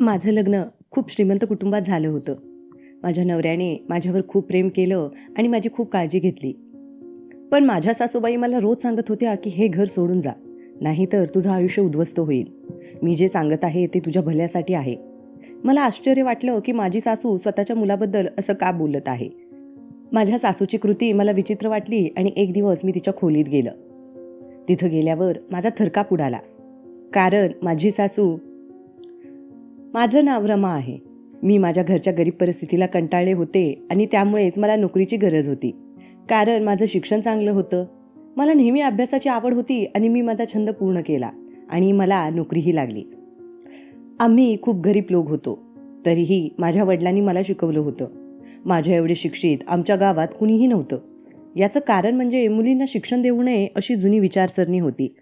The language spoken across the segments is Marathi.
माझं लग्न खूप श्रीमंत कुटुंबात झालं होतं. माझ्या नवऱ्याने माझ्यावर खूप प्रेम केलं आणि माझी खूप काळजी घेतली. पण माझ्या सासूबाई मला रोज सांगत होत्या की हे घर सोडून जा नाहीतर तुझं आयुष्य उद्ध्वस्त होईल. मी जे सांगत आहे ते तुझ्या भल्यासाठी आहे. मला आश्चर्य वाटलं की माझी सासू स्वतःच्या मुलाबद्दल असं का बोलत आहे? माझ्या सासूची कृती मला विचित्र वाटली आणि एक दिवस मी तिच्या खोलीत गेलं. तिथं गेल्यावर माझा थरकाप उडाला. कारण माझी सासू माझं नाव रमा आहे. मी माझ्या घरच्या गरीब परिस्थितीला कंटाळले होते आणि त्यामुळेच मला नोकरीची गरज होती. कारण माझं शिक्षण चांगलं होतं. मला नेहमी अभ्यासाची आवड होती आणि मी माझा छंद पूर्ण केला आणि मला नोकरीही लागली. आम्ही खूप गरीब लोक होतो. तरीही माझ्या वडिलांनी मला शिकवलं होतं. माझ्या एवढे शिक्षित आमच्या गावात कुणीही नव्हतं. याचं कारण म्हणजे मुलींना शिक्षण देऊ नये अशी जुनी विचारसरणी होती.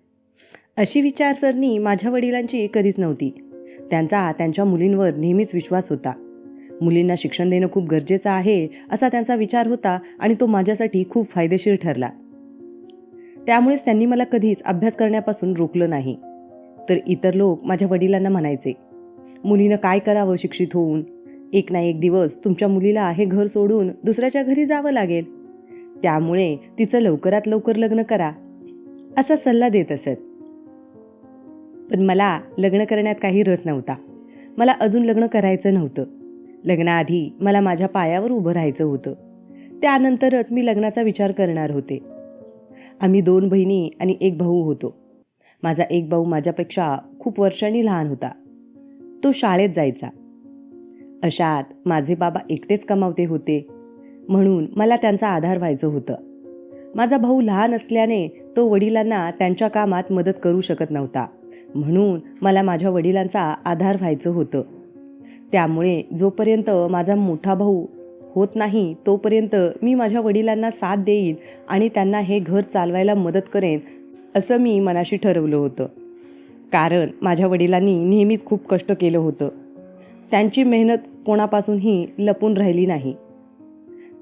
अशी विचारसरणी माझ्या वडिलांची कधीच नव्हती. त्यांचा त्यांच्या मुलींवर नेहमीच विश्वास होता. मुलींना शिक्षण देणं खूप गरजेचं आहे असा त्यांचा विचार होता आणि तो माझ्यासाठी खूप फायदेशीर ठरला. त्यामुळेच त्यांनी मला कधीच अभ्यास करण्यापासून रोखलं नाही. तर इतर लोक माझ्या वडिलांना म्हणायचे मुलीनं काय करावं शिक्षित होऊन? एक ना एक दिवस तुमच्या मुलीला हे घर सोडून दुसऱ्याच्या घरी जावं लागेल. त्यामुळे तिचं लवकरात लवकर लग्न करा. असा सल्ला देत असत. पण मला लग्न करण्यात काही रस नव्हता. मला अजून लग्न करायचं नव्हतं. लग्नाआधी मला माझ्या पायावर उभं राहायचं होतं. त्यानंतरच मी लग्नाचा विचार करणार होते. आम्ही दोन बहिणी आणि एक भाऊ होतो. माझा एक भाऊ माझ्यापेक्षा खूप वर्षांनी लहान होता. तो शाळेत जायचा. अशात माझे बाबा एकटेच कमावते होते. म्हणून मला त्यांचा आधार व्हायचं होतं. माझा भाऊ लहान असल्याने तो वडिलांना त्यांच्या कामात मदत करू शकत नव्हता. म्हणून मला माझ्या वडिलांचा आधार व्हायचं होतं. त्यामुळे जोपर्यंत माझा मोठा भाऊ होत नाही तोपर्यंत मी माझ्या वडिलांना साथ देईन आणि त्यांना हे घर चालवायला मदत करेन असं मी मनाशी ठरवलं होतं. कारण माझ्या वडिलांनी नेहमीच खूप कष्ट केलं होतं. त्यांची मेहनत कोणापासूनही लपून राहिली नाही.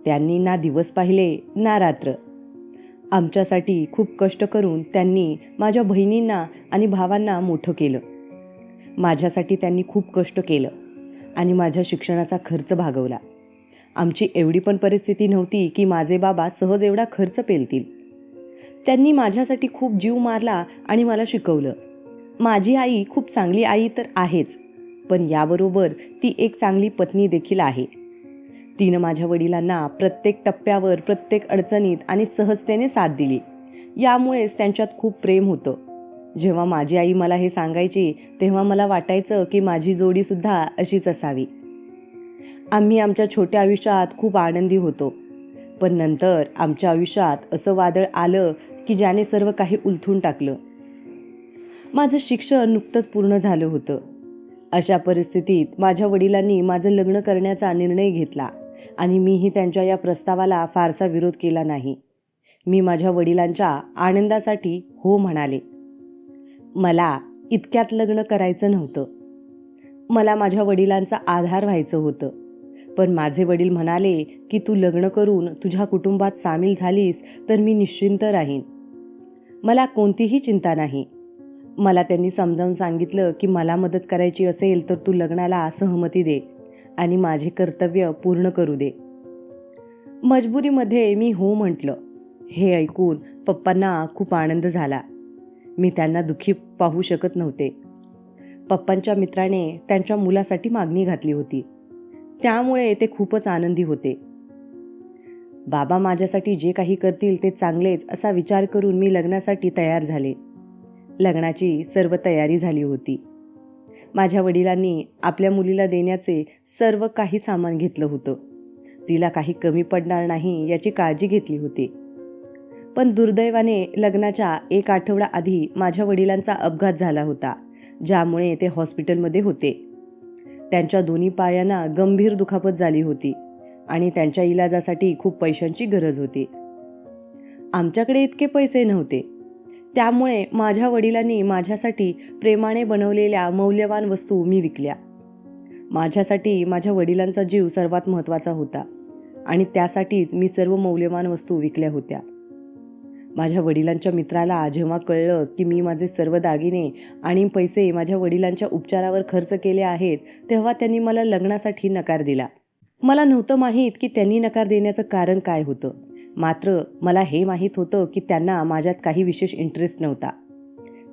त्यांनी ना दिवस पाहिले ना रात्र. आमच्यासाठी खूप कष्ट करून त्यांनी माझ्या बहिणींना आणि भावांना मोठं केलं. माझ्यासाठी त्यांनी खूप कष्ट केलं आणि माझ्या शिक्षणाचा खर्च भागवला. आमची एवढी पण परिस्थिती नव्हती की माझे बाबा सहज एवढा खर्च पेलतील. त्यांनी माझ्यासाठी खूप जीव मारला आणि मला शिकवलं. माझी आई खूप चांगली आई तर आहेच पण याबरोबर ती एक चांगली पत्नी देखील आहे. तिनं माझ्या वडिलांना प्रत्येक टप्प्यावर प्रत्येक अडचणीत आणि सहजतेने साथ दिली. यामुळेच त्यांच्यात खूप प्रेम होतं. जेव्हा माझी आई मला हे सांगायची तेव्हा मला वाटायचं की माझी जोडीसुद्धा अशीच असावी. आम्ही आमच्या छोट्या आयुष्यात खूप आनंदी होतो. पण नंतर आमच्या आयुष्यात असं वादळ आलं की ज्याने सर्व काही उलथून टाकलं. माझं शिक्षण नुकतंच पूर्ण झालं होतं. अशा परिस्थितीत माझ्या वडिलांनी माझं लग्न करण्याचा निर्णय घेतला. आणि मीही त्यांच्या या प्रस्तावाला फारसा विरोध केला नाही. मी माझ्या वडिलांच्या आनंदासाठी हो म्हणाले. मला इतक्यात लग्न करायचं नव्हतं. मला माझ्या वडिलांचा आधार व्हायचं होतं. पण माझे वडील म्हणाले की तू लग्न करून तुझ्या कुटुंबात सामील झालीस तर मी निश्चिंत राहीन. मला कोणतीही चिंता नाही. मला त्यांनी समजावून सांगितलं की मला मदत करायची असेल तर तू लग्नाला सहमती दे. आणि माझे कर्तव्य पूर्ण करू दे. मजबुरीमध्ये मी हो म्हटलं. हे ऐकून पप्पांना खूप आनंद झाला. मी त्यांना दुःखी पाहू शकत नव्हते. पप्पांच्या मित्राने त्यांच्या मुलासाठी मागणी घातली होती. त्यामुळे ते खूपच आनंदी होते. बाबा माझ्यासाठी जे काही करतील ते चांगलेच असा विचार करून मी लग्नासाठी तयार झाले. लग्नाची सर्व तयारी झाली होती. माझ्या वडिलांनी आपल्या मुलीला देण्याचे सर्व काही सामान घेतलं होतं. तिला काही कमी पडणार नाही याची काळजी घेतली होती. पण दुर्दैवाने लग्नाच्या एक आठवडा आधी माझ्या वडिलांचा अपघात झाला होता ज्यामुळे ते हॉस्पिटलमध्ये होते. त्यांच्या दोन्ही पायांना गंभीर दुखापत झाली होती आणि त्यांच्या इलाजासाठी खूप पैशांची गरज होती. आमच्याकडे इतके पैसे नव्हते. त्यामुळे माझ्या वडिलांनी माझ्यासाठी प्रेमाने बनवलेल्या मौल्यवान वस्तू मी विकल्या. माझ्यासाठी माझ्या वडिलांचा जीव सर्वात महत्त्वाचा होता आणि त्यासाठीच मी सर्व मौल्यवान वस्तू विकल्या होत्या. माझ्या वडिलांच्या मित्राला जेव्हा कळलं की मी माझे सर्व दागिने आणि पैसे माझ्या वडिलांच्या उपचारावर खर्च केले आहेत तेव्हा त्यांनी मला लग्नासाठी नकार दिला. मला नव्हतं माहीत की त्यांनी नकार देण्याचं कारण काय होतं. मात्र मला हे माहीत होतं की त्यांना माझ्यात काही विशेष इंटरेस्ट नव्हता.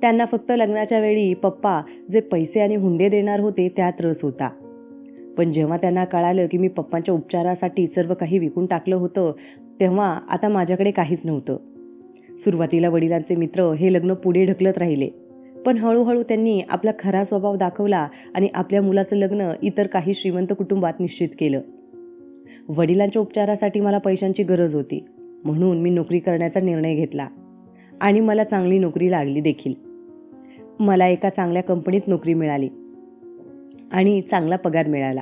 त्यांना फक्त लग्नाच्या वेळी पप्पा जे पैसे आणि हुंडे देणार होते त्यात रस होता. पण जेव्हा त्यांना कळालं की मी पप्पांच्या उपचारासाठी सर्व काही विकून टाकलं होतं तेव्हा आता माझ्याकडे काहीच नव्हतं. सुरुवातीला वडिलांचे मित्र हे लग्न पुढे ढकलत राहिले. पण हळूहळू त्यांनी आपला खरा स्वभाव दाखवला आणि आपल्या मुलाचं लग्न इतर काही श्रीमंत कुटुंबात निश्चित केलं. वडिलांच्या उपचारासाठी मला पैशांची गरज होती. म्हणून मी नोकरी करण्याचा निर्णय घेतला. आणि मला चांगली नोकरी लागली देखील. मला एका चांगल्या कंपनीत नोकरी मिळाली. आणि चांगला पगार मिळाला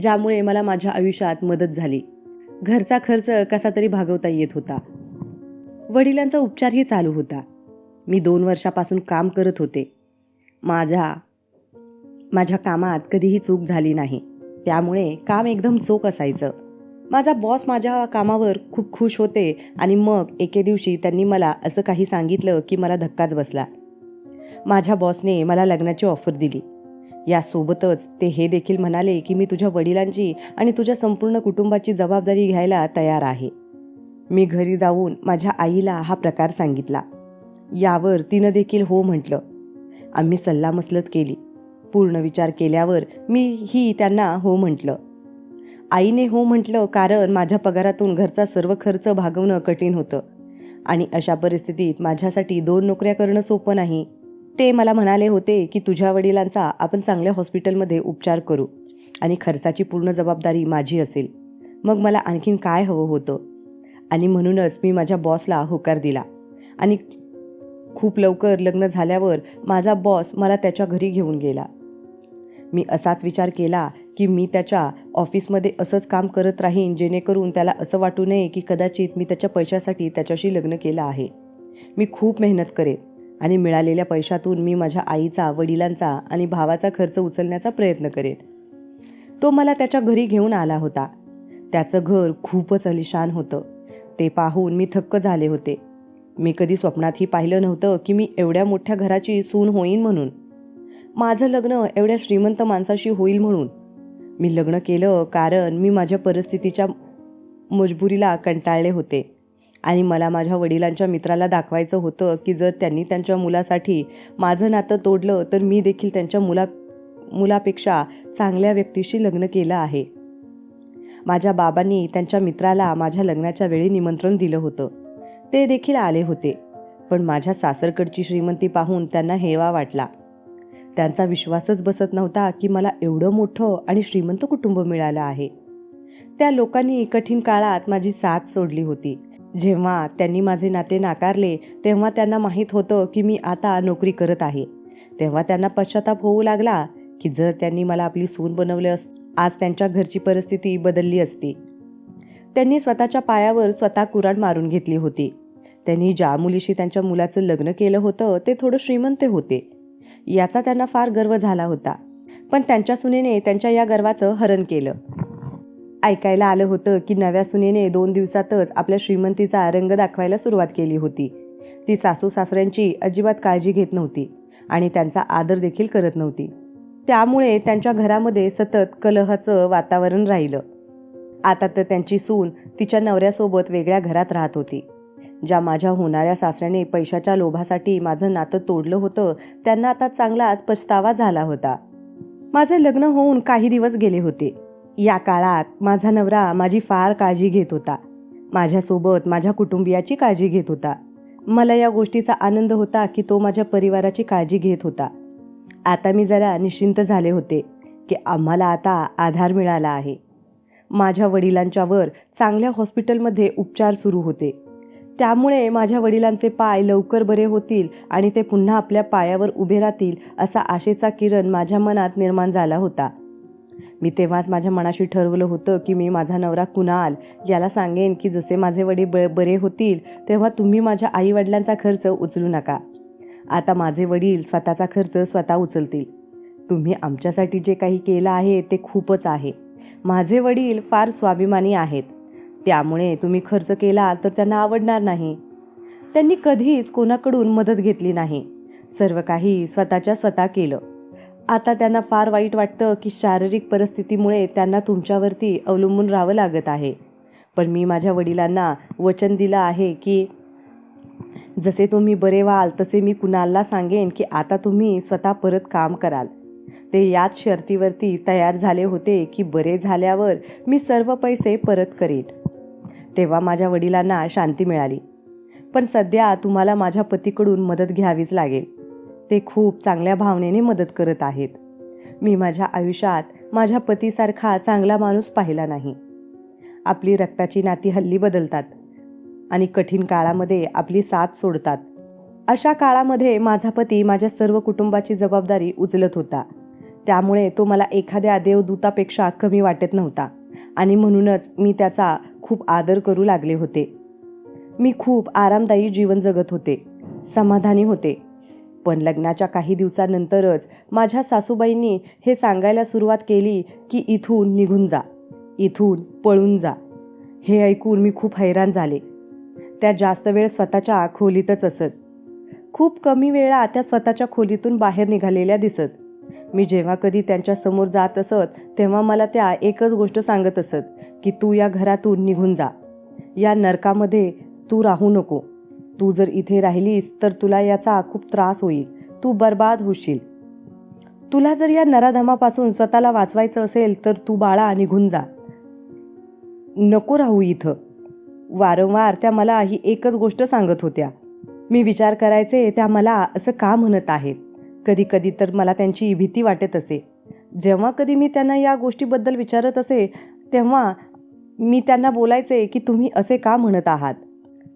ज्यामुळे मला माझ्या आयुष्यात मदत झाली. घरचा खर्च कसा तरी भागवता येत होता. वडिलांचा उपचारही चालू होता. मी दोन वर्षापासून काम करत होते. माझ्या माझ्या कामात कधीही चूक झाली नाही. त्यामुळे काम एकदम चोख असायचं. माझा बॉस माझ्या कामावर खूप खुश होते आणि मग एके दिवशी त्यांनी मला असं काही सांगितलं की मला धक्काच बसला. माझ्या बॉसने मला लग्नाची ऑफर दिली. यासोबतच ते हे देखील म्हणाले की मी तुझ्या वडिलांची आणि तुझ्या संपूर्ण कुटुंबाची जबाबदारी घ्यायला तयार आहे. मी घरी जाऊन माझ्या आईला हा प्रकार सांगितला. यावर तिनं देखील हो म्हटलं. आम्ही सल्लामसलत केली. पूर्ण विचार केल्यावर मी ही त्यांना हो म्हटलं. आईने हो म्हटलं कारण माझ्या पगारातून घरचा सर्व खर्च भागवणं कठीण होतं. आणि अशा परिस्थितीत माझ्यासाठी दोन नोकऱ्या करणं सोपं नाही. ते मला म्हणाले होते की तुझ्या वडिलांचा आपण चांगल्या हॉस्पिटलमध्ये उपचार करू आणि खर्चाची पूर्ण जबाबदारी माझी असेल. मग मला आणखीन काय हवं होतं? आणि म्हणूनच मी माझ्या बॉसला होकार दिला. आणि खूप लवकर लग्न झाल्यावर माझा बॉस मला त्याच्या घरी घेऊन गेला. मी असाच विचार केला की मी त्याच्या ऑफिसमध्ये असंच काम करत राहीन जेणेकरून त्याला असं वाटू नये की कदाचित मी त्याच्या पैशासाठी त्याच्याशी लग्न केलं आहे. मी खूप मेहनत करेन आणि मिळालेल्या पैशातून मी माझ्या आईचा वडिलांचा आणि भावाचा खर्च उचलण्याचा प्रयत्न करेन. तो मला त्याच्या घरी घेऊन आला होता. त्याचं घर खूपच अलिशान होतं. ते पाहून मी थक्क झाले होते. मी कधी स्वप्नातही पाहिलं नव्हतं की मी एवढ्या मोठ्या घराची सून होईन म्हणून. माझं लग्न एवढ्या श्रीमंत माणसाशी होईल म्हणून. मी लग्न केलं कारण मी माझ्या परिस्थितीच्या मजबुरीला कंटाळले होते. आणि मला माझ्या वडिलांच्या मित्राला दाखवायचं होतं की जर त्यांनी त्यांच्या मुलासाठी माझं नातं तोडलं तर मी देखील त्यांच्या मुला मुलापेक्षा चांगल्या व्यक्तीशी लग्न केलं आहे. माझ्या बाबांनी त्यांच्या मित्राला माझ्या लग्नाच्या वेळी निमंत्रण दिलं होतं. ते देखील आले होते. पण माझ्या सासरकडची श्रीमंती पाहून त्यांना हेवा वाटला. त्यांचा विश्वासच बसत नव्हता की मला एवढं मोठं आणि श्रीमंत कुटुंब मिळालं आहे. त्या लोकांनी कठीण काळात माझी साथ सोडली होती. जेव्हा त्यांनी माझे नाते नाकारले तेव्हा त्यांना माहीत होतं की मी आता नोकरी करत आहे. तेव्हा त्यांना पश्चाताप होऊ लागला की जर त्यांनी मला आपली सून बनवले अस आज त्यांच्या घरची परिस्थिती बदलली असती. त्यांनी स्वतःच्या पायावर स्वतः कुराड मारून घेतली होती. त्यांनी ज्या मुलीशी त्यांच्या मुलाचं लग्न केलं होतं ते थोडं श्रीमंत होते. याचा त्यांना फार गर्व झाला होता. पण त्यांच्या सुनेने त्यांच्या या गर्वाचं हरण केलं. ऐकायला आलं होतं की नव्या सुनेने दोन दिवसातच आपल्या श्रीमंतीचा रंग दाखवायला सुरुवात केली होती. ती सासू सासऱ्यांची अजिबात काळजी घेत नव्हती आणि त्यांचा आदर देखील करत नव्हती. त्यामुळे त्यांच्या घरामध्ये सतत कलहाचं वातावरण राहिलं. आता तर त्यांची सून तिच्या नवऱ्यासोबत वेगळ्या घरात राहत होती. ज्या माझ्या होणाऱ्या सासऱ्याने पैशाच्या लोभासाठी माझं नातं तोडलं होतं त्यांना आता चांगलाच पछतावा झाला होता. माझं लग्न होऊन काही दिवस गेले होते. या काळात माझा नवरा माझी फार काळजी घेत होता. माझ्यासोबत माझ्या कुटुंबियाची काळजी घेत होता. मला या गोष्टीचा आनंद होता की तो माझ्या परिवाराची काळजी घेत होता. आता मी जरा निश्चिंत झाले होते की आम्हाला आता आधार मिळाला आहे. माझ्या वडिलांच्यावर चांगल्या हॉस्पिटलमध्ये उपचार सुरू होते. त्यामुळे माझ्या वडिलांचे पाय लवकर बरे होतील आणि ते पुन्हा आपल्या पायावर उभे राहतील असा आशेचा किरण माझ्या मनात निर्माण झाला होता. मी तेव्हाच माझ्या मनाशी ठरवलं होतं की मी माझा नवरा कुणाल याला सांगेन की जसे माझे वडील ब बरे होतील तेव्हा तुम्ही माझ्या आईवडिलांचा खर्च उचलू नका. आता माझे वडील स्वतःचा खर्च स्वतः उचलतील. तुम्ही आमच्यासाठी जे काही केलं आहे ते खूपच आहे. माझे वडील फार स्वाभिमानी आहेत. त्यामुळे तुम्ही खर्च केला तर त्यांना आवडणार नाही. त्यांनी कधीच कोणाकडून मदत घेतली नाही. सर्व काही स्वतःच्या स्वतः केलं. आता त्यांना फार वाईट वाटतं की शारीरिक परिस्थितीमुळे त्यांना तुमच्यावरती अवलंबून राहावं लागत आहे. पण मी माझ्या वडिलांना वचन दिलं आहे की जसे तुम्ही बरे व्हाल तसे मी कुणाला सांगेन की आता तुम्ही स्वतः परत काम कराल. ते याच शर्तीवरती तयार झाले होते की बरे झाल्यावर मी सर्व पैसे परत करीन. तेव्हा माझ्या वडिलांना शांती मिळाली. पण सध्या तुम्हाला माझ्या पतीकडून मदत घ्यावीच लागेल. ते खूप चांगल्या भावनेने मदत करत आहेत. मी माझ्या आयुष्यात माझ्या पतीसारखा चांगला माणूस पाहिला नाही. आपली रक्ताची नाती हल्ली बदलतात आणि कठीण काळामध्ये आपली साथ सोडतात. अशा काळामध्ये माझा पती माझ्या सर्व कुटुंबाची जबाबदारी उचलत होता. त्यामुळे तो मला एखाद्या देवदूतापेक्षा कमी वाटत नव्हता. आणि म्हणूनच मी त्याचा खूप आदर करू लागले होते. मी खूप आरामदायी जीवन जगत होते समाधानी होते. पण लग्नाच्या काही दिवसानंतरच माझ्या सासूबाईंनी हे सांगायला सुरुवात केली की इथून निघून जा इथून पळून जा. हे ऐकून मी खूप हैराण झाले. त्या जास्त वेळ स्वतःच्या खोलीतच असत. खूप कमी वेळा त्या स्वतःच्या खोलीतून बाहेर निघालेल्या दिसत. मी जेव्हा कधी त्यांच्यासमोर जात असत तेव्हा मला त्या एकच गोष्ट सांगत असत की तू या घरातून निघून जा. या नरकामध्ये तू राहू नको. तू जर इथे राहिलीस तर तुला याचा खूप त्रास होईल. तू बर्बाद होशील. तुला जर या नराधमापासून स्वतःला वाचवायचं असेल तर तू बाळा निघून जा. नको राहू इथं. वारंवार त्या मला ही एकच गोष्ट सांगत होत्या. मी विचार करायचे त्या मला असं का म्हणत आहेत? कधी कधी तर मला त्यांची भीती वाटत असे. जेव्हा कधी मी त्यांना या गोष्टीबद्दल विचारत असे तेव्हा मी त्यांना बोलायचे की तुम्ही असे का म्हणत आहात?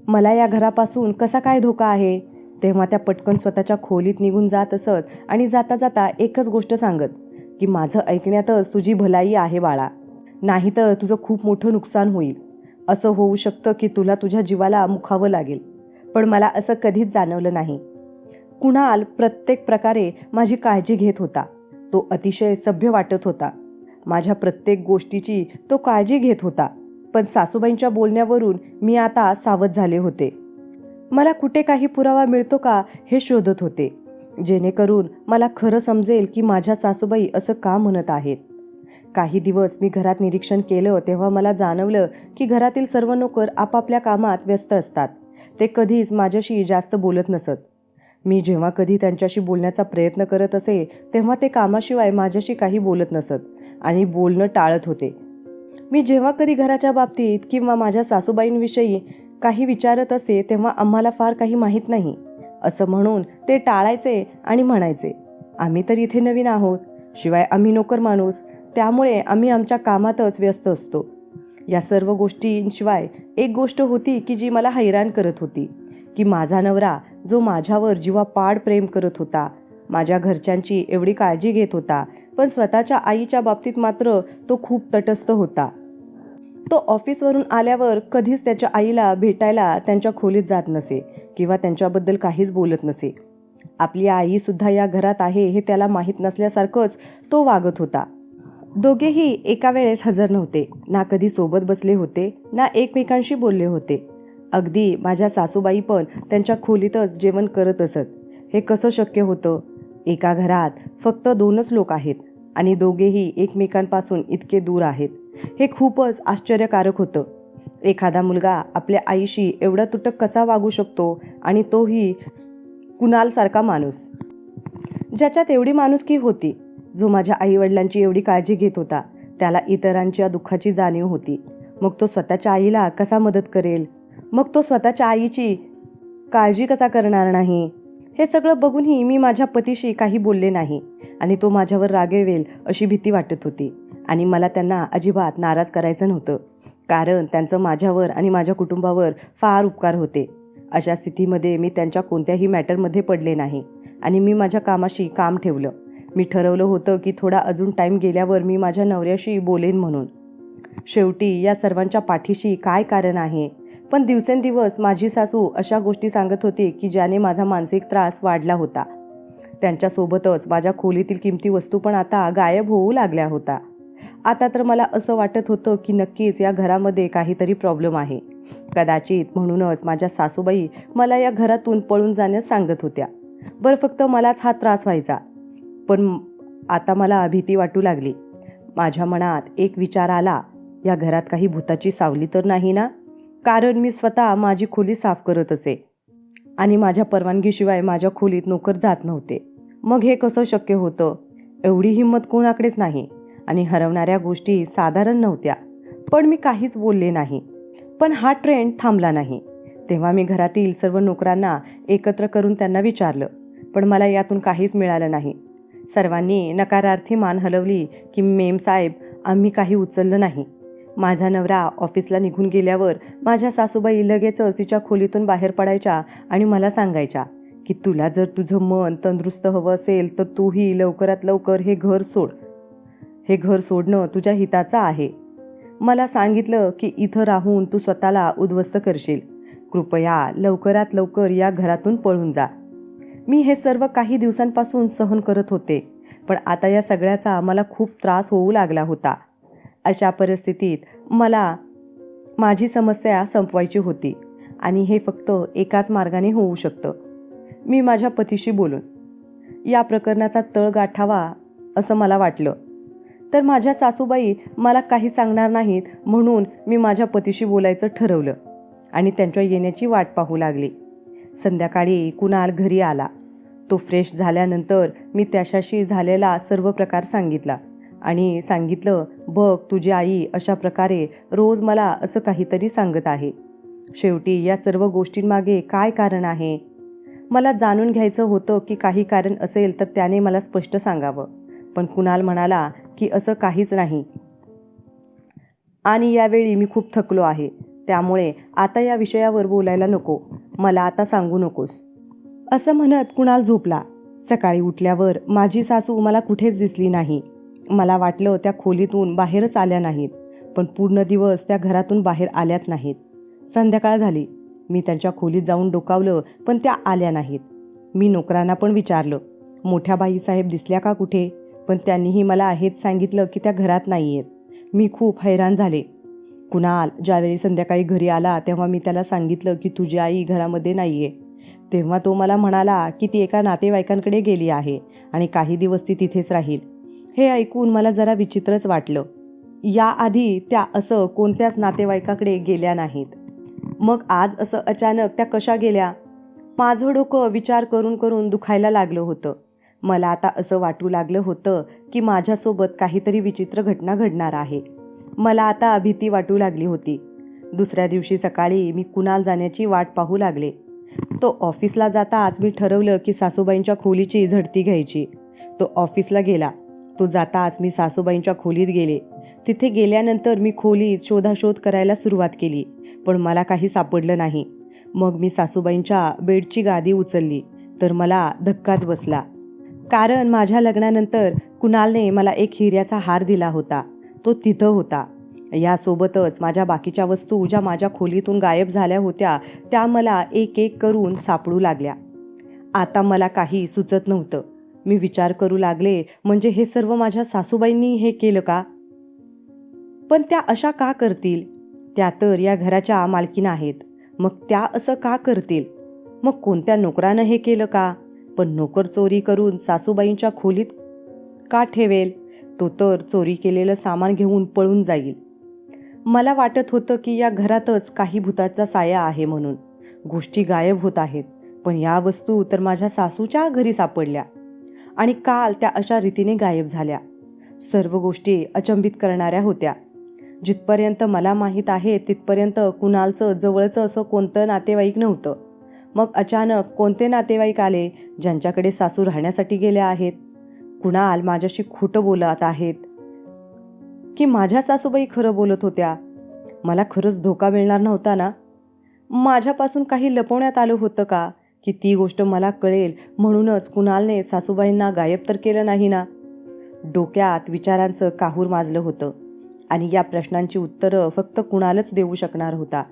मला या घरापासून कसा काय धोका आहे? तेव्हा त्या पटकन स्वतःच्या खोलीत निघून जात असत आणि जाता जाता एकच गोष्ट सांगत की माझं ऐकण्यातच तुझी भलाई आहे बाळा. नाही तर तुझं खूप मोठं नुकसान होईल. असं होऊ शकतं की तुला तुझ्या जीवाला मुखावं लागेल. पण मला असं कधीच जाणवलं नाही. कुणाल प्रत्येक प्रकारे माझी काळजी घेत होता. तो अतिशय सभ्य वाटत होता. माझ्या प्रत्येक गोष्टीची तो काळजी घेत होता. पण सासूबाईंच्या बोलण्यावरून मी आता सावध झाले होते. मला कुठे काही पुरावा मिळतो का हे शोधत होते. जेणेकरून मला खरं समजेल की माझ्या सासूबाई असं का म्हणत आहेत. काही दिवस मी घरात निरीक्षण केलं तेव्हा मला जाणवलं की घरातील सर्व नोकर आपापल्या कामात व्यस्त असतात. ते कधीच माझ्याशी जास्त बोलत नसत. मी जेव्हा कधी त्यांच्याशी बोलण्याचा प्रयत्न करत असे तेव्हा ते कामाशिवाय माझ्याशी काही बोलत नसत आणि बोलणं टाळत होते. मी जेव्हा कधी घराच्या बाबतीत किंवा माझ्या सासूबाईंविषयी काही विचारत असे तेव्हा आम्हाला फार काही माहीत नाही. असं म्हणून ते टाळायचे आणि म्हणायचे आम्ही तर इथे नवीन आहोत. शिवाय आम्ही नोकर माणूस त्यामुळे आम्ही आमच्या कामातच व्यस्त असतो. या सर्व गोष्टींशिवाय एक गोष्ट होती की जी मला हैराण करत होती. की माझा नवरा जो माझ्यावर जीवापाड प्रेम करत होता माझ्या घरच्यांची एवढी काळजी घेत होता पण स्वतःच्या आईच्या बाबतीत मात्र तो खूप तटस्थ होता. तो ऑफिसवरून आल्यावर कधीच त्याच्या आईला भेटायला त्यांच्या खोलीत जात नसे किंवा त्यांच्याबद्दल काहीच बोलत नसे. आपली आईसुद्धा या घरात आहे हे त्याला माहीत नसल्यासारखंच तो वागत होता. दोघेही एका वेळेस हजर नव्हते. ना कधी सोबत बसले होते ना एकमेकांशी बोलले होते. अगदी माझ्या सासूबाई पण त्यांच्या खोलीतच जेवण करत असत. हे कसं शक्य होतं? एका घरात फक्त दोनच लोक आहेत आणि दोघेही एकमेकांपासून इतके दूर आहेत. हे खूपच आश्चर्यकारक होतं. एखादा मुलगा आपल्या आईशी एवढा तुटक कसा वागू शकतो आणि तोही कुणालसारखा माणूस? ज्याच्यात एवढी माणुसकी होती जो माझ्या आईवडिलांची एवढी काळजी घेत होता त्याला इतरांच्या दुःखाची जाणीव होती. मग तो स्वतःच्या आईला कसा मदत करेल? मग तो स्वतःच्या आईची काळजी कसा करणार नाही? हे सगळं बघूनही मी माझ्या पतीशी काही बोलले नाही आणि तो माझ्यावर रागेवेल अशी भीती वाटत होती. आणि मला त्यांना अजिबात नाराज करायचं नव्हतं. कारण त्यांचं माझ्यावर आणि माझ्या कुटुंबावर फार उपकार होते. अशा स्थितीमध्ये मी त्यांच्या कोणत्याही मॅटरमध्ये पडले नाही. आणि मी माझ्या कामाशी काम ठेवलं. मी ठरवलं होतं की थोडा अजून टाईम गेल्यावर मी माझ्या नवऱ्याशी बोलेन म्हणून. शेवटी या सर्वांच्या पाठीशी काय कारण आहे? पण दिवसेंदिवस माझी सासू अशा गोष्टी सांगत होती की ज्याने माझा मानसिक त्रास वाढला होता. त्यांच्यासोबतच माझ्या खोलीतील किमती वस्तू पण आता गायब होऊ लागल्या होता. आता तर मला असं वाटत होतं की नक्कीच या घरामध्ये काहीतरी प्रॉब्लेम आहे. कदाचित म्हणूनच माझ्या सासूबाई मला या घरातून पळून जाण्यास सांगत होत्या. बरं फक्त मलाच हा त्रास व्हायचा. पण आता मला भीती वाटू लागली. माझ्या मनात एक विचार आला या घरात काही भूताची सावली तर नाही ना? कारण मी स्वतः माझी खोली साफ करत असे. आणि माझ्या परवानगीशिवाय माझ्या खोलीत नोकर जात नव्हते. मग हे कसं शक्य होतं? एवढी हिंमत कोणाकडेच नाही. आणि हरवणाऱ्या गोष्टी साधारण नव्हत्या. पण मी काहीच बोलले नाही. पण हा ट्रेंड थांबला नाही. तेव्हा मी घरातील सर्व नोकरांना एकत्र करून त्यांना विचारलं. पण मला यातून काहीच मिळालं नाही. सर्वांनी नकारार्थी मान हलवली की मेम साहेब आम्ही काही उचललं नाही. माझा नवरा ऑफिसला निघून गेल्यावर माझ्या सासूबाई लगेचच तिच्या खोलीतून बाहेर पडायच्या आणि मला सांगायच्या की तुला जर तुझं मन तंदुरुस्त हवं असेल तर तूही लवकरात लवकर हे घर सोड. हे घर सोडणं तुझ्या हिताचं आहे. मला सांगितलं की इथं राहून तू स्वतःला उद्ध्वस्त करशील. कृपया लवकरात लवकर या घरातून पळून जा. मी हे सर्व काही दिवसांपासून सहन करत होते पण आता या सगळ्याचा मला खूप त्रास होऊ लागला होता. अशा परिस्थितीत मला माझी समस्या संपवायची होती आणि हे फक्त एकाच मार्गाने होऊ शकतं. मी माझ्या पतीशी बोलून या प्रकरणाचा तळ गाठावा असं मला वाटलं. तर माझ्या सासूबाई मला काही सांगणार नाहीत म्हणून मी माझ्या पतीशी बोलायचं ठरवलं आणि त्यांच्या येण्याची वाट पाहू लागली. संध्याकाळी कुणाल घरी आला. तो फ्रेश झाल्यानंतर मी त्याच्याशी झालेला सर्व प्रकार सांगितला. आणि सांगितलं बघ तुझी आई अशा प्रकारे रोज मला असं काहीतरी सांगत आहे. शेवटी या सर्व गोष्टींमागे काय कारण आहे? मला जाणून घ्यायचं होतं की काही कारण असेल तर त्याने मला स्पष्ट सांगावं. पण कुणाल म्हणाला की असं काहीच नाही. आणि यावेळी मी खूप थकलो आहे. त्यामुळे आता या विषयावर बोलायला नको. मला आता सांगू नकोस. असं म्हणत कुणाल झोपला. सकाळी उठल्यावर माझी सासू मला कुठेच दिसली नाही. मला वाटलं त्या खोलीतून बाहेरच आल्या नाहीत पण पूर्ण दिवस त्या घरातून बाहेर आल्याच नाहीत. संध्याकाळ झाली. मी त्यांच्या खोलीत जाऊन डोकावलं पण त्या आल्या नाहीत. मी नोकरांना पण विचारलं मोठ्या बाईसाहेब दिसल्या का कुठे? पण त्यांनीही मला हेच सांगितलं की त्या घरात नाही आहेत मी खूप हैराण झाले. कुणाल ज्यावेळी संध्याकाळी घरी आला तेव्हा मी त्याला सांगितलं की तुझी आई घरामध्ये नाही आहे तेव्हा तो मला म्हणाला की ती एका नातेवाईकांकडे गेली आहे आणि काही दिवस ती तिथेच राहील. हे ऐकून मला जरा विचित्रच वाटलं. याआधी त्या असं कोणत्याच नातेवाईकाकडे गेल्या नाहीत. मग आज असं अचानक त्या कशा गेल्या? माझं डोकं विचार करून करून दुखायला लागलं होतं. मला आता असं वाटू लागलं होतं की माझ्यासोबत काहीतरी विचित्र घटना घडणार आहे. मला आता भीती वाटू लागली होती. दुसऱ्या दिवशी सकाळी मी कुणाल जाण्याची वाट पाहू लागले. तो ऑफिसला जाताच मी ठरवलं की सासूबाईंच्या खोलीची झडती घ्यायची. तो ऑफिसला गेला. तो जाताच मी सासूबाईंच्या खोलीत गेले. तिथे गेल्यानंतर मी खोलीत शोधाशोध करायला सुरुवात केली पण मला काही सापडलं नाही. मग मी सासूबाईंच्या बेडची गादी उचलली तर मला धक्काच बसला. कारण माझ्या लग्नानंतर कुणालने मला एक हिऱ्याचा हार दिला होता. तो तिथं होता. यासोबतच माझ्या बाकीच्या वस्तू ज्या माझ्या खोलीतून गायब झाल्या होत्या त्या मला एक एक करून सापडू लागल्या. आता मला काही सुचत नव्हतं. मी विचार करू लागले म्हणजे हे सर्व माझ्या सासूबाईंनी हे केलं का? पण त्या अशा का करतील? त्या तर या घराच्या मालकीन आहेत. मग त्या असं का करतील? मग कोणत्या नोकरानं हे केलं का? पण नोकर चोरी करून सासूबाईंच्या खोलीत का ठेवेल? तो तर चोरी केलेलं सामान घेऊन पळून जाईल. मला वाटत होतं की या घरातच काही भूताचा साया आहे म्हणून. गोष्टी गायब होत आहेत. पण या वस्तू तर माझ्या सासूच्या घरी सापडल्या. आणि काल त्या अशा रीतीने गायब झाल्या. सर्व गोष्टी अचंबित करणाऱ्या होत्या. जिथपर्यंत मला माहीत आहे तिथपर्यंत कुणालचं जवळचं असं कोणतं नातेवाईक नव्हतं. मग अचानक कोणते नातेवाईक आले ज्यांच्याकडे सासू राहण्यासाठी गेल्या आहेत? कुणाल माझ्याशी खोटं बोलत आहेत? की माझ्या सासूबाई खरं बोलत होत्या? मला खरंच धोका मिळणार नव्हता ना? माझ्यापासून काही लपवण्यात आलं होतं का? की ती गोष्ट मला कळेल. म्हणूनच कुणालने सासूबाईंना गायब तर केलं नाही ना? डोक्यात विचारांचं काहूर माजलं होतं. आणि या प्रश्नांची उत्तरं फक्त कुणालच देऊ शकणार होता.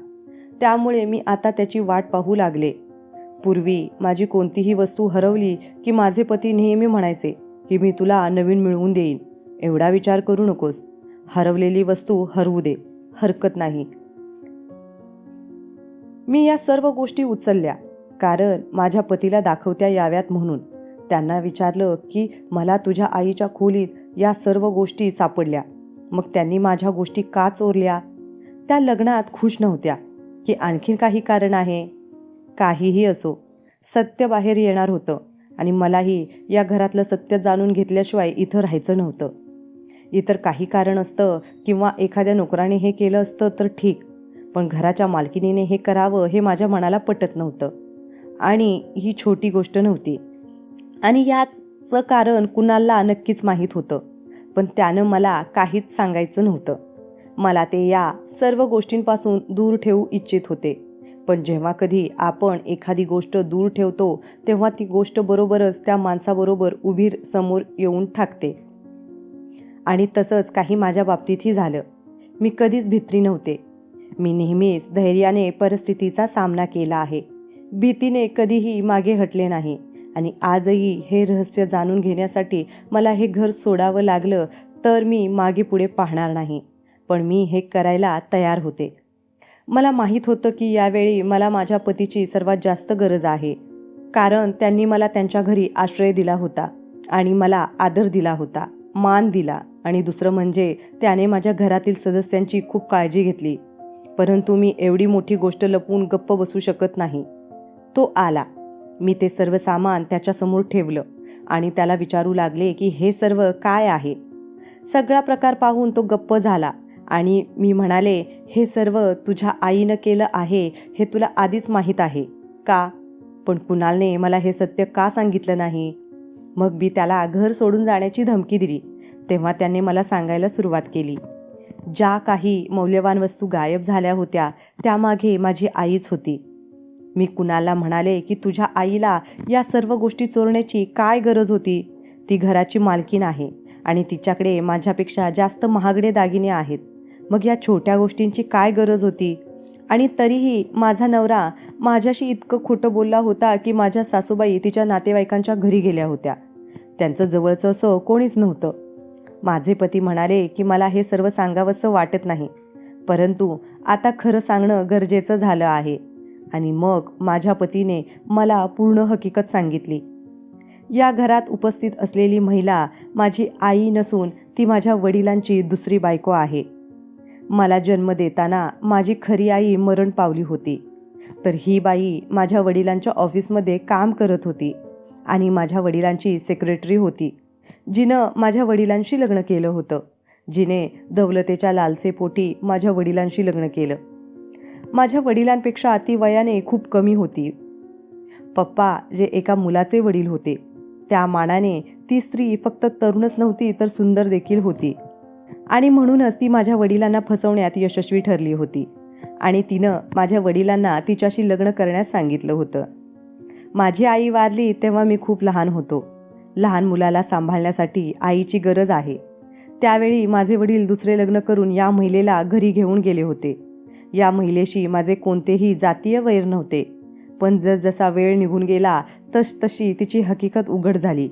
त्यामुळे मी आता त्याची वाट पाहू लागले. पूर्वी माझी कोणतीही वस्तू हरवली की माझे पती नेहमी म्हणायचे की मी तुला नवीन मिळवून देईन. एवढा विचार करू नकोस. हरवलेली वस्तू हरवू दे. हरकत नाही. मी या सर्व गोष्टी उचलल्या. कारण माझ्या पतीला दाखवत्या याव्यात म्हणून. त्यांना विचारलं की मला तुझ्या आईच्या खोलीत या सर्व गोष्टी सापडल्या. मग त्यांनी माझ्या गोष्टी का चोरल्या? त्या लग्नात खुश नव्हत्या की आणखीन काही कारण आहे. काहीही असो सत्य बाहेर येणार होतं आणि मलाही या घरातलं सत्य जाणून घेतल्याशिवाय इथं राहायचं नव्हतं. इतर काही कारण असतं किंवा एखाद्या नोकराने हे केलं असतं तर ठीक पण घराच्या मालकिनीने हे करावं हे माझ्या मनाला पटत नव्हतं. आणि ही छोटी गोष्ट नव्हती. आणि याचं कारण कुणाला नक्कीच माहीत होतं पण त्यानं मला काहीच सांगायचं नव्हतं. मला ते या सर्व गोष्टींपासून दूर ठेवू इच्छित होते. पण जेव्हा कधी आपण एखादी गोष्ट दूर ठेवतो तेव्हा ती गोष्ट बरोबरच त्या माणसाबरोबर उभीर समोर येऊन ठाकते. आणि तसंच काही माझ्या बाबतीतही झालं. मी कधीच भित्री नव्हते. मी नेहमीच धैर्याने परिस्थितीचा सामना केला आहे. भीतीने कधीही मागे हटले नाही. आणि आजही हे रहस्य जाणून घेण्यासाठी मला हे घर सोडावं लागलं तर मी मागे पुढे पाहणार नाही. पण मी हे करायला तयार होते. मला माहीत होतं की यावेळी मला माझ्या पतीची सर्वात जास्त गरज आहे. कारण त्यांनी मला त्यांच्या घरी आश्रय दिला होता आणि मला आदर दिला होता मान दिला आणि दुसरं म्हणजे त्याने माझ्या घरातील सदस्यांची खूप काळजी घेतली. परंतु मी एवढी मोठी गोष्ट लपवून गप्प बसू शकत नाही. तो आला. मी ते सर्व सामान त्याच्यासमोर ठेवलं आणि त्याला विचारू लागले की हे सर्व काय आहे? सगळा प्रकार पाहून तो गप्प झाला आणि मी म्हणाले हे सर्व तुझ्या आईनं केलं आहे हे तुला आधीच माहीत आहे. का? पण कुणालने मला हे सत्य का सांगितलं नाही? मग मी त्याला घर सोडून जाण्याची धमकी दिली. तेव्हा त्याने मला सांगायला सुरुवात केली. ज्या काही मौल्यवान वस्तू गायब झाल्या होत्या त्यामागे माझी आईच होती. मी कुणाला म्हणाले की तुझ्या आईला या सर्व गोष्टी चोरण्याची काय गरज होती? ती घराची मालकीन आहे आणि तिच्याकडे माझ्यापेक्षा जास्त महागडे दागिने आहेत. मग या छोट्या गोष्टींची काय गरज होती? आणि तरीही माझा नवरा माझ्याशी इतकं खोटं बोलला होता की माझ्या सासूबाई तिच्या नातेवाईकांच्या घरी गेल्या होत्या. त्यांचं जवळचं असं कोणीच नव्हतं. माझे पती म्हणाले की मला हे सर्व सांगावंसं वाटत नाही. परंतु आता खरं सांगणं गरजेचं झालं आहे. आणि मग माझ्या पतीने मला पूर्ण हकीकत सांगितली. या घरात उपस्थित असलेली महिला माझी आई नसून ती माझ्या वडिलांची दुसरी बायको आहे. मला जन्म देताना माझी खरी आई मरण पावली होती. तर ही बाई माझ्या वडिलांच्या ऑफिसमध्ये काम करत होती आणि माझ्या वडिलांची सेक्रेटरी होती जिनं माझ्या वडिलांशी लग्न केलं होतं जिने दौलतेच्या लालसेपोटी माझ्या वडिलांशी लग्न केलं. माझ्या वडिलांपेक्षा अतिवयाने वयाने खूप कमी होती. पप्पा जे एका मुलाचे वडील होते त्या मानाने ती स्त्री फक्त तरुणच नव्हती तर सुंदर देखील होती. आणि म्हणूनच ती माझ्या वडिलांना फसवण्यात यशस्वी ठरली होती. आणि तिनं माझ्या वडिलांना तिच्याशी लग्न करण्यास सांगितलं होतं. माझी आई वारली तेव्हा मी खूप लहान होतो. लहान मुलाला सांभाळण्यासाठी आईची गरज आहे. त्यावेळी माझे वडील दुसरे लग्न करून या महिलेला घरी घेऊन गेले होते. या महिलेशी माझे कोणतेही जातीय वैर नव्हते. पण जसजसा वेळ निघून गेला तस तशी तिची हकीकत उघड झाली.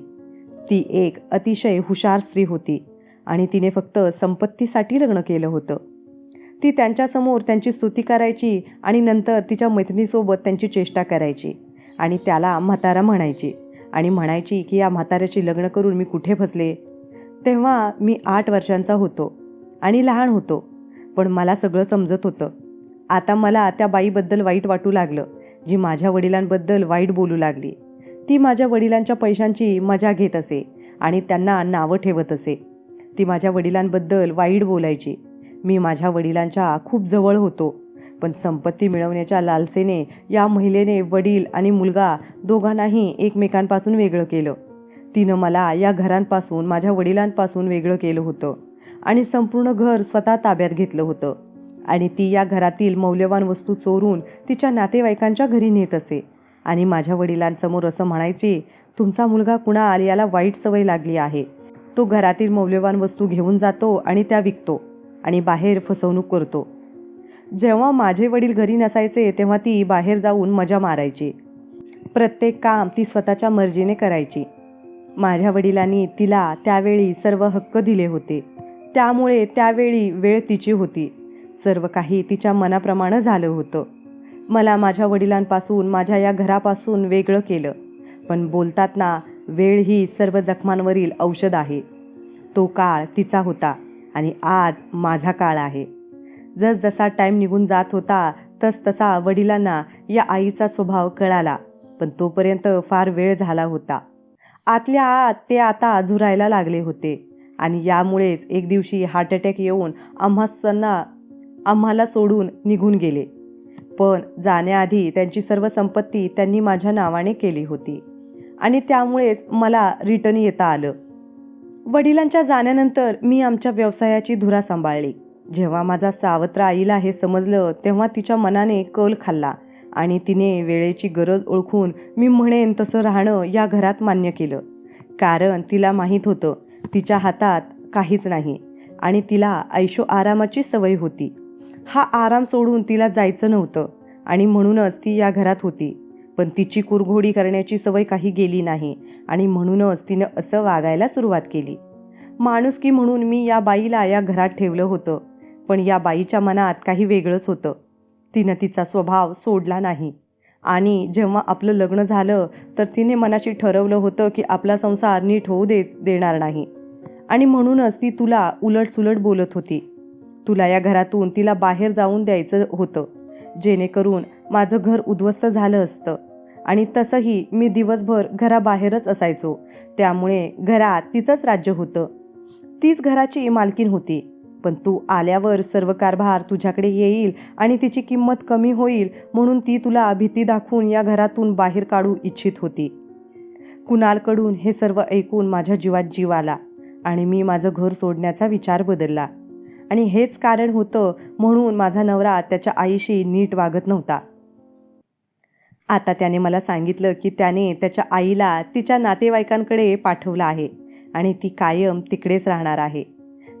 ती एक अतिशय हुशार स्त्री होती आणि तिने फक्त संपत्तीसाठी लग्न केलं होतं. ती त्यांच्यासमोर त्यांची स्तुती करायची आणि नंतर तिच्या मैत्रिणीसोबत त्यांची चेष्टा करायची आणि त्याला म्हातारा म्हणायची आणि म्हणायची की या म्हाताऱ्याची लग्न करून मी कुठे फसले? तेव्हा मी आठ वर्षांचा होतो आणि लहान होतो पण मला सगळं समजत होतं. आता मला त्या बाईबद्दल वाईट वाटू लागलं जी माझ्या वडिलांबद्दल वाईट बोलू लागली. ती माझ्या वडिलांच्या पैशांची मजा घेत असे आणि त्यांना नावं ठेवत असे. ती माझ्या वडिलांबद्दल वाईट बोलायची. मी माझ्या वडिलांच्या खूप जवळ होतो पण संपत्ती मिळवण्याच्या लालसेने या महिलेने वडील आणि मुलगा दोघांनाही एकमेकांपासून वेगळं केलं. तिनं मला या घरांपासून माझ्या वडिलांपासून वेगळं केलं होतं आणि संपूर्ण घर स्वतः ताब्यात घेतलं होतं. आणि ती या घरातील मौल्यवान वस्तू चोरून तिच्या नातेवाईकांच्या घरी नेत असे. आणि माझ्या वडिलांसमोर असं म्हणायचे तुमचा मुलगा कुणाल याला वाईट सवय लागली आहे. तो घरातील मौल्यवान वस्तू घेऊन जातो आणि त्या विकतो आणि बाहेर फसवणूक करतो. जेव्हा माझे वडील घरी नसायचे तेव्हा ती बाहेर जाऊन मजा मारायची. प्रत्येक काम ती स्वतःच्या मर्जीने करायची. माझ्या वडिलांनी तिला त्यावेळी सर्व हक्क दिले होते. त्यामुळे त्यावेळी वेळ तिची होती. सर्व काही तिच्या मनाप्रमाणे झालं होतं. मला माझ्या वडिलांपासून माझ्या या घरापासून वेगळं केलं. पण बोलतात ना वेळ ही सर्व जखमांवरील औषध आहे. तो काळ तिचा होता आणि आज माझा काळ आहे. जसजसा टाईम निघून जात होता तस तसा वडिलांना या आईचा स्वभाव कळाला पण तोपर्यंत फार वेळ झाला होता. आतल्या आत ते आता झुरायला लागले होते आणि यामुळेच एक दिवशी हार्ट अटॅक येऊन आम्हासांना आम्हाला सोडून निघून गेले. पण जाण्याआधी त्यांची सर्व संपत्ती त्यांनी माझ्या नावाने केली होती आणि त्यामुळेच मला रिटर्न येता आलं. वडिलांच्या जाण्यानंतर मी आमच्या व्यवसायाची धुरा सांभाळली. जेव्हा माझा सावत्र आईला हे समजलं तेव्हा तिच्या मनाने कल खाल्ला आणि तिने वेळेची गरज ओळखून मी म्हणेन तसं राहणं या घरात मान्य केलं. कारण तिला माहीत होतं तिच्या हातात काहीच नाही आणि तिला ऐशो आरामाची सवय होती. हा आराम सोडून तिला जायचं नव्हतं. आणि म्हणूनच ती या घरात होती. पण तिची कुरघोडी करण्याची सवय काही गेली नाही आणि म्हणूनच तिनं असं वागायला सुरुवात केली. माणुसकी म्हणून मी या बाईला या घरात ठेवलं होतं. पण या बाईच्या मनात काही वेगळंच होतं. तिनं तिचा स्वभाव सोडला नाही. आणि जेव्हा आपलं लग्न झालं तर तिने मनाशी ठरवलं होतं की आपला संसार नीट होऊ दे देणार नाही. आणि म्हणूनच ती तुला उलटसुलट बोलत होती. तुला या घरातून तिला बाहेर जाऊन द्यायचं होतं. जेणेकरून माझं घर उद्ध्वस्त झालं असतं. आणि तसंही मी दिवसभर घराबाहेरच असायचो. त्यामुळे घरात तिचंच राज्य होतं. तीच घराची मालकीन होती. पण तू आल्यावर सर्व कारभार तुझ्याकडे येईल आणि तिची किंमत कमी होईल म्हणून ती तुला भीती दाखवून या घरातून बाहेर काढू इच्छित होती. कुणालकडून हे सर्व ऐकून माझ्या जीवात जीव आला आणि मी माझं घर सोडण्याचा विचार बदलला. आणि हेच कारण होतं म्हणून माझा नवरा त्याच्या आईशी नीट वागत नव्हता. आता त्याने मला सांगितलं की त्याने त्याच्या आईला तिच्या नातेवाईकांकडे पाठवलं आहे आणि ती कायम तिकडेच राहणार आहे.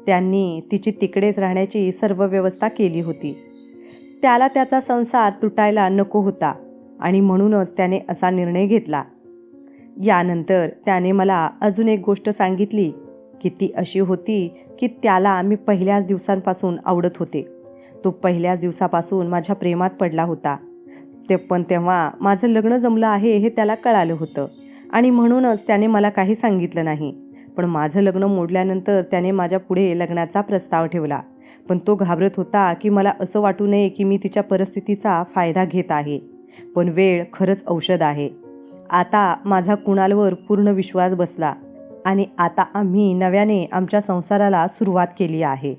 त्यांनी तिची तिकडेच राहण्याची सर्व व्यवस्था केली होती. त्याला त्याचा संसार तुटायला नको होता आणि म्हणूनच त्याने असा निर्णय घेतला. यानंतर त्याने मला अजून एक गोष्ट सांगितली की ती अशी होती की त्याला मी पहिल्याच दिवसांपासून आवडत होते. तो पहिल्याच दिवसापासून माझ्या प्रेमात पडला होता. ते पण तेव्हा माझं लग्न जमलं आहे हे त्याला कळालं होतं. आणि म्हणूनच त्याने मला काही सांगितलं नाही. पण माझं लग्न मोडल्यानंतर त्याने माझ्या पुढे लग्नाचा प्रस्ताव ठेवला. पण तो घाबरत होता की मला असं वाटू नये की मी तिच्या परिस्थितीचा फायदा घेत आहे. पण वेळ खरंच औषध आहे. आता माझा कुणालवर पूर्ण विश्वास बसला. आणि आता आम्ही नव्याने आमच्या संसाराला सुरुवात केली आहे.